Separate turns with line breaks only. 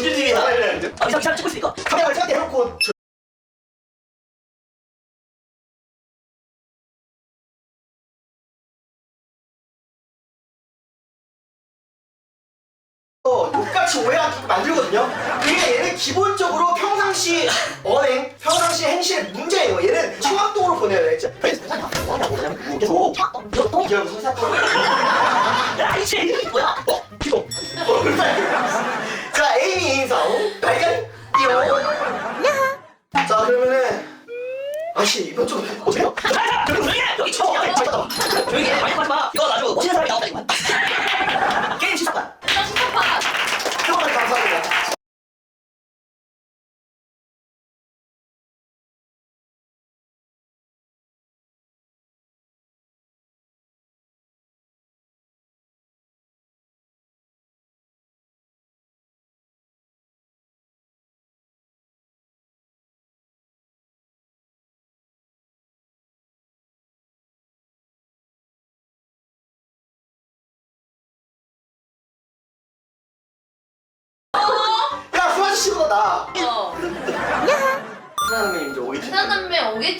중이다.
네.
아, 이상 이상 찍고 있으니까.
카메라를 저한테 해놓고 저... 어, 욕같이 오해하게끔 만들거든요. 그게 얘는 기본적으로 평상시 언행, 평상시 행실의 문제예요. 얘는 청학동으로 보내야 돼. 진짜.
계속.
인성. 발견. 띠용. 자, 그러면은. 아씨, 이번 좀 어때요?
해! 여기
나.
어.
하나는 이제 오이지.
부산 남매 오겠지.